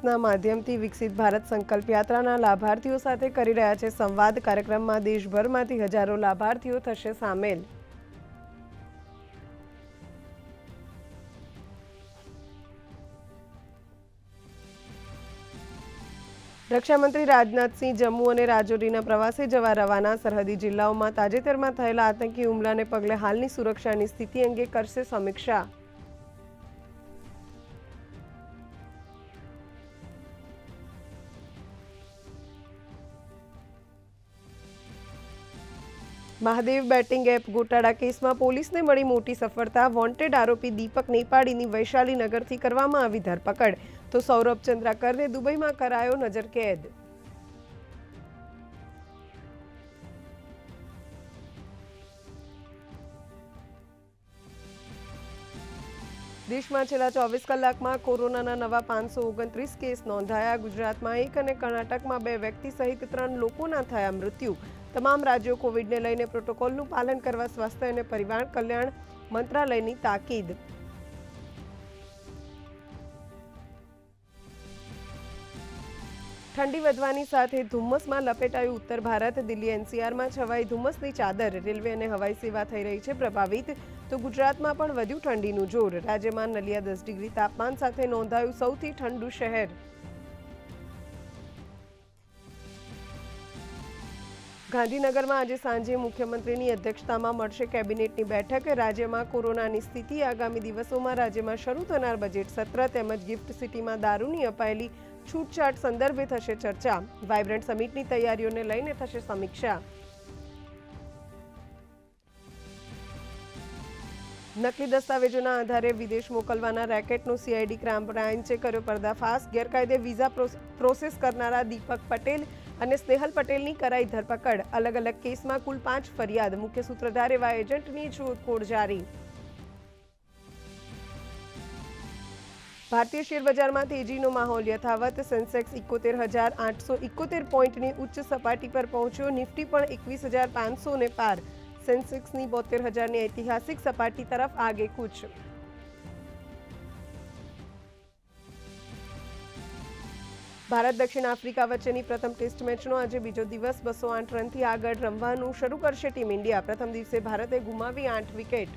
એપના માધ્યમથી વિકસિત ભારત સંકલ્પ યાત્રાના લાભાર્થીઓ સાથે કરી રહ્યા છે સંવાદ. કાર્યક્રમમાં દેશભરમાંથી હજારો લાભાર્થીઓ થશે સામેલ. રક્ષામંત્રી રાજનાથસિંહ જમ્મુ અને રાજૌરીના પ્રવાસે જવા રવાના. સરહદી જિલ્લાઓમાં તાજેતરમાં થયેલા આતંકી હુમલાને પગલે હાલની સુરક્ષાની સ્થિતિ અંગે કરશે સમીક્ષા. મહાદેવ બેટિંગ એપ ગોટાળા કેસમાં પોલીસને મળી મોટી સફળતા. વોન્ટેડ આરોપી દીપક નેપાળીની વૈશાલીનગરથી કરવામાં આવી ધરપકડ. તો સૌરભ ચંદ્રાકરને દુબઈમાં કરાયો નજરકેદ દેશમાં છેલ્લા ચોવીસ કલાકમાં કોરોનાના નવા પાંચસો ઓગણત્રીસ કેસ નોંધાયા. ગુજરાતમાં એક અને કર્ણાટકમાં બે વ્યક્તિ સહિત ત્રણ લોકોના થયા મૃત્યુ. તમામ રાજ્યો કોવિડને લઈને પ્રોટોકોલનું પાલન કરવા, સ્વાસ્થ્ય અને પરિવાર કલ્યાણ મંત્રાલયની તાકીદ. ઠંડી વધવાની સાથે ધુમ્મસમાં લપેટાયું ઉત્તર ભારત. દિલ્હી એનસીઆરમાં છવાઈ ધુમ્મસની ચાદર. રેલવે અને હવાઈ સેવા થઈ રહી છે પ્રભાવિત. તો ગુજરાતમાં પણ વધ્યું ઠંડીનું જોર. રાજ્યમાં નલિયા દસ ડિગ્રી તાપમાન સાથે નોંધાયું સૌથી ઠંડુ શહેર. ગાંધીનગરમાં આજે સાંજે મુખ્યમંત્રીની અધ્યક્ષતામાં મળશે કેબિનેટની બેઠક. રાજ્યમાં કોરોનાની સ્થિતિ આગામી દિવસોમાં રાજ્યમાં શરૂ થનાર બજેટ સત્ર તેમજ ગિફ્ટ સિટીમાં દારૂની અપાયેલી છૂટછાટ સંદર્ભે થશે ચર્ચા. વાઇબ્રન્ટ સમિટની તૈયારીઓને લઈને થશે સમીક્ષા. નકલી દસ્તાવેજોના આધારે વિદેશ મોકલવાના રેકેટનો સીઆઈડી ક્રાઇમ બ્રાન્ચે કર્યો પર્દાફાશ. ગેરકાયદે વિઝા પ્રોસ- પ્રોસેસ કરનારા દીપક પટેલ અને સ્નેહલ પટેલની કરાઈ ધરપકડ. અલગ અલગ કેસમાં કુલ પાંચ ફરિયાદ. મુખ્ય સૂત્રધાર એવા એજન્ટની શોધખોળ જારી. ભારતીય શેર બજારમાં તેજીનો માહોલ યથાવત. સેન્સેક્સ ઇકોતેર હજાર આઠસો ઇકોતેર પોઈન્ટની ઉચ્ચ સપાટી પર પહોંચ્યો. નિફ્ટી પણ એકવીસ હજાર પાંચસોને પાર. સેન્સેક્સની બોતેર હજારની ઐતિહાસિક સપાટી તરફ આગે કૂચ. ભારત દક્ષિણ આફ્રિકા વચ્ચેની પ્રથમ ટેસ્ટ મેચનો આજે બીજો દિવસ બસો આઠ રનથી આગળ રમવાનું શરૂ કરશે ટીમ ઇન્ડિયા. પ્રથમ દિવસે ભારતે ગુમાવી આઠ વિકેટ.